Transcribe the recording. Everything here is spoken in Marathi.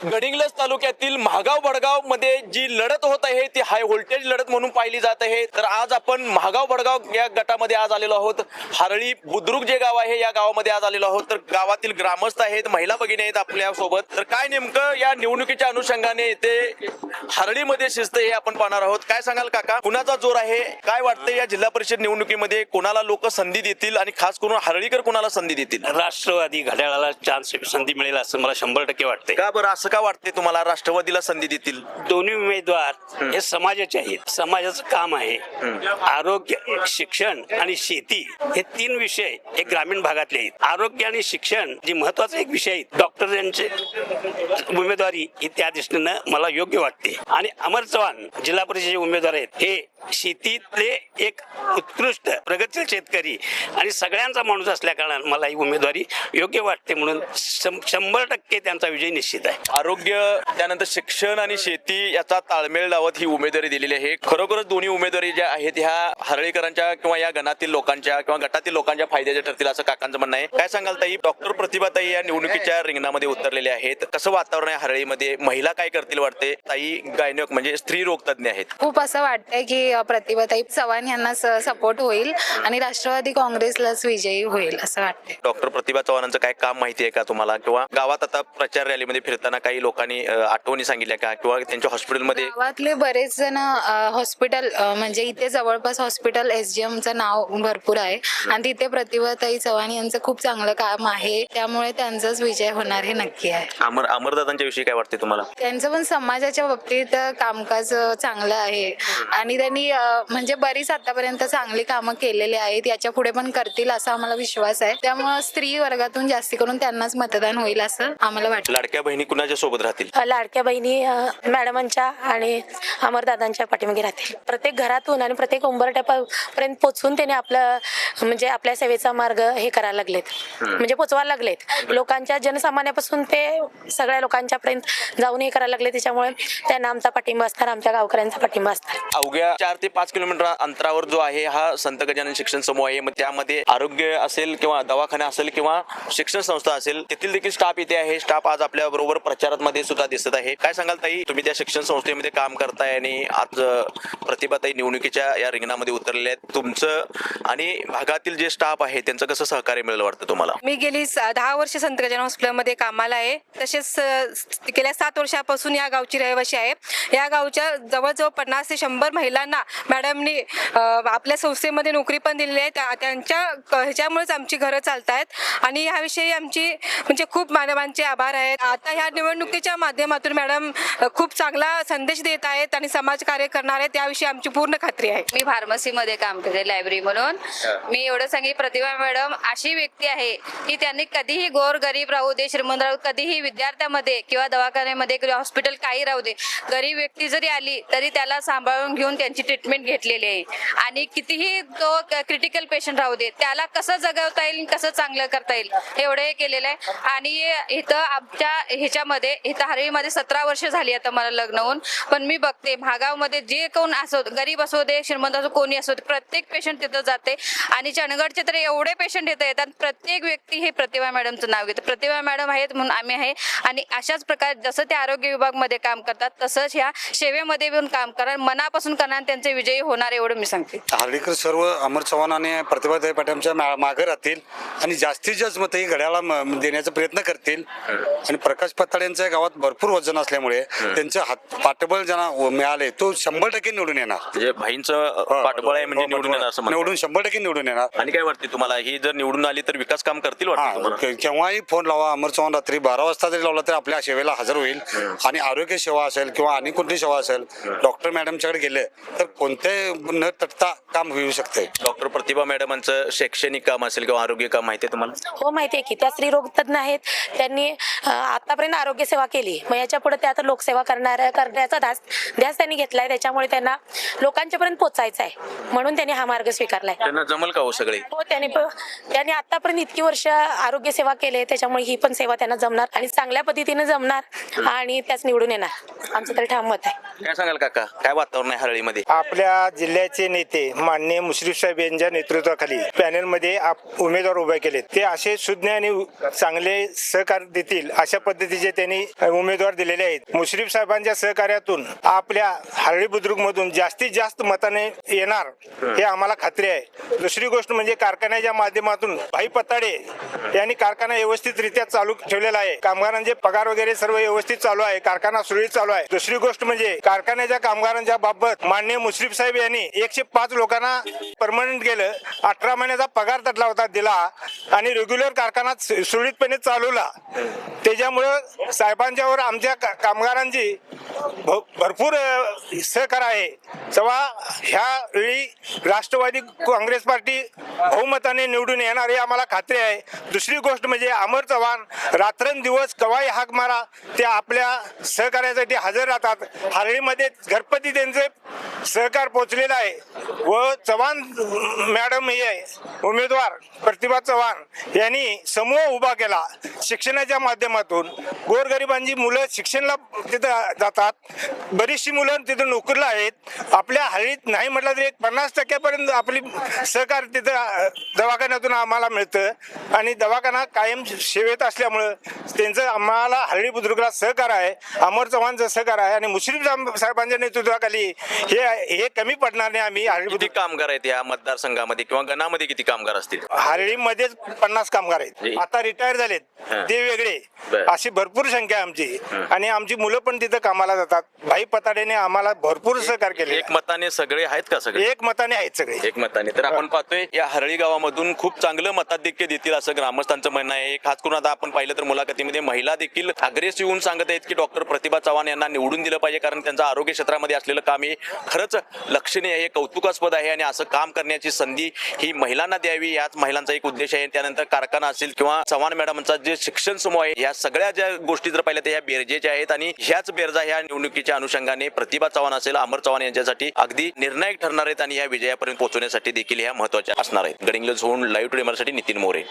गडिंग्लज तालुक्यातील महागाव बडगावमध्ये जी लढत होत आहे ती हाय व्होल्टेज लढत म्हणून पाहिली जात आहे. तर आज आपण महागाव बडगाव या गटामध्ये आज आलेलो आहोत. हरळी बुद्रुक जे गाव आहे या गावामध्ये आज आलेलो आहोत. तर गावातील ग्रामस्थ आहेत महिला भगिनी आहेत आपल्यासोबत तर काय नेमकं या निवडणुकीच्या अनुषंगाने येथे हरळीमध्ये शिस्त हे आपण पाहणार आहोत. काय सांगाल काका? कुणाचा जोर आहे? काय वाटतं या जिल्हा परिषद निवडणुकीमध्ये? कोणाला लोक संधी देतील? आणि खास करून हरळीकर कोणाला संधी देतील? राष्ट्रवादी घड्याळाला चान्स संधी मिळेल असं मला शंभर टक्के वाटते का बरं? असं का वाटते तुम्हाला राष्ट्रवादीला संधी देतील? दोन्ही उमेदवार हे समाजाचे आहेत. समाजाचं काम आहे. आरोग्य शिक्षण आणि शेती हे तीन विषय हे ग्रामीण भागातले आहेत. आरोग्य आणि शिक्षण जे महत्त्वाचा एक विषय आहे. डॉक्टर यांचे उमेदवारी ही त्या दृष्टीनं मला योग्य वाटते. आणि अमर चव्हाण जिल्हा परिषदेचे उमेदवार आहेत. हे शेतीतले एक उत्कृष्ट प्रगतशील शेतकरी आणि सगळ्यांचा माणूस असल्या कारणानं मला ही उमेदवारी योग्य वाटते म्हणून शंभर टक्के त्यांचा विजय निश्चित आहे. आरोग्य त्यानंतर शिक्षण आणि शेती याचा ताळमेळ लावत ही उमेदवारी दिलेली आहे. खरोखरच दोन्ही उमेदवारी ज्या आहेत ह्या हरळीकरांच्या किंवा या गणातील लोकांच्या किंवा गटातील लोकांच्या फायद्याच्या ठरतील असं काकांचं म्हणणं आहे. काय सांगाल ताई? डॉक्टर प्रतिभाताई या निवडणुकीच्या रिंगणामध्ये उतरलेले आहेत. कसं वातावरण आहे हरळीमध्ये? महिला काय करतील वाटते ताई गायनक म्हणजे स्त्री रोग तज्ञ आहेत. खूप असं वाटतंय की प्रतिभाताई चव्हाण यांना सपोर्ट होईल आणि राष्ट्रवादी काँग्रेसलाच विजयी होईल असं वाटतंय. डॉक्टर प्रतिभा चव्हाणांचं काय काम माहिती आहे का तुम्हाला? किंवा गावात आता प्रचार रॅलीमध्ये फिरताना काही लोकांनी आठवणी सांगितल्या का? किंवा त्यांच्या हॉस्पिटलमध्ये गावातले बरेच जण हॉस्पिटल म्हणजे इथे जवळपास हॉस्पिटल एस डी एमचं नाव भरपूर आहे. आणि तिथे प्रतिभाताई चव्हाण यांचं खूप चांगलं काम आहे. त्यामुळे त्यांचाच विजय होणार हे नक्की आहे. अमर अमरदादांच्या विषयी काय वाटते तुम्हाला? त्यांचं पण समाजाच्या बाबतीत कामकाज चांगलं आहे. आणि त्यांनी म्हणजे बरीच आतापर्यंत चांगली कामं केलेली आहेत. याच्यापुढे पण करतील असा आम्हाला विश्वास आहे. त्यामुळे स्त्री वर्गातून जास्ती करून त्यांनाच मतदान होईल असं आम्हाला वाटतं. लाडक्या बहिणी कुणाच्या सोबत राहतील. लाडक्या बहिणी मॅडमांच्या आणि अमरदादांच्या पाठीमागे राहतील. प्रत्येक घरातून आणि प्रत्येक उंबरट्यापर्यंत पोचून त्याने आपलं म्हणजे आपल्या सेवेचा मार्ग हे करायला लागलेत. म्हणजे पोचवायला लागलेत. लोकांच्या जनसामान्यापासून ते सगळ्या लोकांच्या पर्यंत जाऊन हे करायला लागले. त्याच्यामुळे त्यांना आमचा पाठिंबा असणार आमच्या गावकऱ्यांचा पाठिंबा असणार. अवघ्या चार ते पाच किलोमीटर अंतरावर जो आहे हा संत गजानन शिक्षण समूह आहे. मग त्यामध्ये आरोग्य असेल किंवा दवाखाना असेल किंवा शिक्षण संस्था असेल तेथील देखील स्टाफ इथे आहे. स्टाफ आज आपल्या बरोबर प्रचारात मध्ये सुद्धा दिसत आहे. काय सांगाल ताई? तुम्ही त्या शिक्षण संस्थेमध्ये काम करताय आणि आज प्रतिभाताई निवडणुकीच्या या रिंगणामध्ये उतरलेल्या आहेत तुमचं आणि भागातील जे स्टाफ आहे त्यांचं कसं सहकार्य मिळेल वाटतं तुम्हाला? मी गेली दहा वर्ष संत गजानन हॉस्पिटलमध्ये कामाला आहे. तसेच गेल्या सात वर्षापासून या गावची रहिवाशी आहे. या गावच्या जवळजवळ पन्नास ते शंभर महिलांना मॅडमनी आपल्या संस्थेमध्ये नोकरी पण दिलेली आहे. त्या- त्यांच्या ह्याच्यामुळेच आमची घरं चालत आहेत आणि ह्याविषयी आमची म्हणजे खूप मानवांचे आभार आहेत. आता ह्या निवडणुकीच्या माध्यमातून मॅडम खूप चांगला संदेश देत आहेत आणि समाजकार्य करणार आहेत त्याविषयी आमची पूर्ण खात्री आहे. मी फार्मसीमध्ये काम करते लायब्ररी म्हणून. मी एवढं सांगेन प्रतिभा मॅडम अशी व्यक्ती आहे की त्यांनी कधीही गोर गरीब राहू दे श्रीमंत राहू कधीही विद्यार्थ्यामध्ये किंवा दवाखान्यामध्ये किंवा हॉस्पिटल काही राहू दे गरीब व्यक्ती जरी आली तरी त्याला सांभाळून घेऊन त्यांची ट्रीटमेंट घेतलेली आहे. आणि कितीही तो क्रिटिकल पेशंट राहू दे त्याला कसं जगवता येईल कसं चांगलं करता येईल एवढं हे केलेलं आहे. आणि इथं आमच्या ह्याच्यामध्ये इथं हरवीमध्ये सतरा वर्ष झाली आता मला लग्न होऊन. पण मी बघते महागावमध्ये जे कोण असो गरीब असो दे श्रीमंत असो कोणी असो प्रत्येक पेशंट तिथं जाते. आणि चंदगडचे तर एवढे पेशंट येत येतात प्रत्येक व्यक्ती हे प्रतिभा मॅडमचं नाव घेते. प्रतिभा मॅडम आहेत म्हणून आम्ही आहे. आणि अशाच प्रकारे जसं ते आरोग्य विभागमध्ये काम करतात तसंच ह्या सेवेमध्ये पण काम करा मनापासून करणार त्यांचे विजयी होणार एवढं मी सांगते. हार्डीकर सर्व अमर चव्हाण आणि प्रतिभाताई पाटीलच्या मा- मागे राहतील आणि जास्तीत जास्त मतं ही घड्याला देण्याचा प्रयत्न करतील. आणि प्रकाश पत्ताड यांच्या गावात भरपूर वजन असल्यामुळे त्यांचं हात पाठबळ ज्यांना मिळाले तो शंभर टक्के निवडून येणार. म्हणजे भाईंचं पाठबळ आहे म्हणजे निवडून येणार असं म्हणतात. निवडून शंभर टक्के निवडून येणार. आणि काय वाटते तुम्हाला? ही जर निवडून आली तर विकास काम करतील वाटतं हा तुम्हाला? के- केव्हाही फोन लावा अमर चव्हाण रात्री बारा वाजता जरी लावला तरी आपल्या सेवेला हजर होईल. आणि आरोग्य सेवा असेल किंवा आणि कोणती सेवा असेल डॉक्टर मॅडमच्याकडे गेले तर कोणते न तटता काम होऊ शकते. डॉक्टर प्रतिभा मॅडमांचं शैक्षणिक काम असेल किंवा आरोग्य काम माहिती आहे तुम्हाला? हो माहिती आहे की त्या स्त्री रोग तज्ञ आहेत. त्यांनी अ, आतापर्यंत आरोग्य सेवा केली. मग याच्यापुढे त्या आता लोकसेवा करणाऱ्या करण्याचा ध्यास ध्यास त्यांनी घेतलाय. त्याच्यामुळे त्यांना लोकांच्या पर्यंत पोचायचं आहे. म्हणून त्यांनी हा मार्ग स्वीकारलाय. त्यांना जमल का हो सगळे? हो त्यांनी प- त्यांनी आतापर्यंत इतकी वर्ष आरोग्य सेवा केली. त्याच्यामुळे ही पण सेवा त्यांना जमणार आणि चांगल्या पद्धतीने जमणार आणि त्याच निवडून येणार. आमचं तरी ठाम मत आहे. काय सांगाल काका? काय वातावरण आहे हरळीमध्ये? आपल्या जिल्ह्याचे नेते माननीय मुश्रीफ साहेब यांच्या नेतृत्वाखाली पॅनलमध्ये आप- उमेदवार उभे केले ते असे सुज्ञ आणि चांगले सहकार देतील अशा पद्धतीचे त्यांनी त्यांनी उमेदवार दिलेले आहेत. मुश्रीफ साहेबांच्या सहकार्यातून आपल्या हरळी बुद्रुक मधून जास्तीत जास्त मताने येणार हे आम्हाला खात्री आहे. दुसरी गोष्ट म्हणजे कारखान्याच्या माध्यमातून भाई पताडे यांनी कारखाना व्यवस्थितरित्या चालू ठेवलेला आहे. कामगारांचे पगार वगैरे सर्व व्यवस्थित चालू आहे. कारखाना सुरळीत चालू आहे. दुसरी गोष्ट म्हणजे कारखान्याच्या कामगारांच्या बाबत माननीय मुश्रीफ साहेब यांनी एकशे पाच लोकांना परमनंट केलं अठरा महिन्याचा पगार तटला होता दिला आणि रेग्युलर कारखाना सुरळीतपणे चालवला. त्याच्यामुळं साहेबांच्यावर आमच्या का- कामगारांची भ- भरपूर सहकार आहे. तेव्हा ह्यावेळी राष्ट्रवादी काँग्रेस पार्टी बहुमताने निवडून येणार हे आम्हाला खात्री आहे. दुसरी गोष्ट म्हणजे अमर चव्हाण रात्रंदिवस कवाई हाक मारा ते आपल्या सहकार्यासाठी हजर राहतात. हारळीमध्ये घरपती त्यांचे सहकार पोचलेला आहे. व चव्हाण मॅडम हे आहे, उमेदवार प्रतिभा चव्हाण यांनी समूह उभा केला शिक्षणाच्या माध्यमातून. गोरगरिबांची मुलं शिक्षणाला तिथं जातात. बरीचशी मुलं तिथं नोकरीला आहेत. आपल्या हळीत नाही म्हटलं तरी एक पन्नास टक्क्यापर्यंत आपली सहकार तिथं दवाखान्यातून आम्हाला मिळतं. आणि दवाखाना कायम सेवेत असल्यामुळं त्यांचं आम्हाला हरळी बुद्रुकला सहकार आहे. अमर चव्हाणचं सहकार आहे. आणि मुश्रीफ साहेब- साहेबांच्या नेतृत्वाखाली हे हे कमी पडणार नाही आम्ही. हरळी किती बुद्रुक कामगार आहेत या मतदारसंघामध्ये किंवा गणामध्ये किती कामगार असतील? हरळीमध्येच पन्नास कामगार जी. आहेत आता रिटायर झालेत. हा. ते वेगळे. बर. अशी भरपूर संख्या आहे आमची. आणि आमची मुलं पण तिथं कामाला जातात. भाई पताडेने आम्हाला भरपूर सहकार केले एक मताने सगळे आहेत का सगळे? एक मताने आहेत सगळे. एक मताने. तर आपण पाहतोय या हरळी गावामधून खूप चांगलं मताधिक्य देतील असं ग्रामस्थांचं म्हणणं आहे. खास करून आता आपण पाहिलं तर मुलाखतीमध्ये महिला देखील अग्रेस येऊन सांगत आहेत की डॉक्टर प्रतिभा चव्हाण यांना निवडून दिलं पाहिजे कारण त्यांचं आरोग्य क्षेत्रामध्ये असलेलं काम हे खरंच लक्षणीय आहे कौतुकास्पद आहे आणि असं काम करण्याची संधी ही महिलांना द्यावी याच महिलांचा एक उद्देश आहे. त्यानंतर कारखाना असेल किंवा चव्हाण मॅडमचा जे शिक्षण समूह आहे या सगळ्या ज्या गोष्टी जर पाहिल्या तर ह्या बेरजेच्या आहेत आणि ह्याच बेरजा ह्या निवडणुकीच्या अनुषंगाने प्रतिभा चव्हाण असेल अमर चव्हाण यांच्यासाठी अगदी निर्णायक ठरणार आहेत आणि या विजयापर्यंत पोहोचवण्यासाठी देखील ह्या महत्त्वाच्या असणार आहेत गडिंग्लज होऊन लाईव्ह टुडे मराठी नितीन मोरे.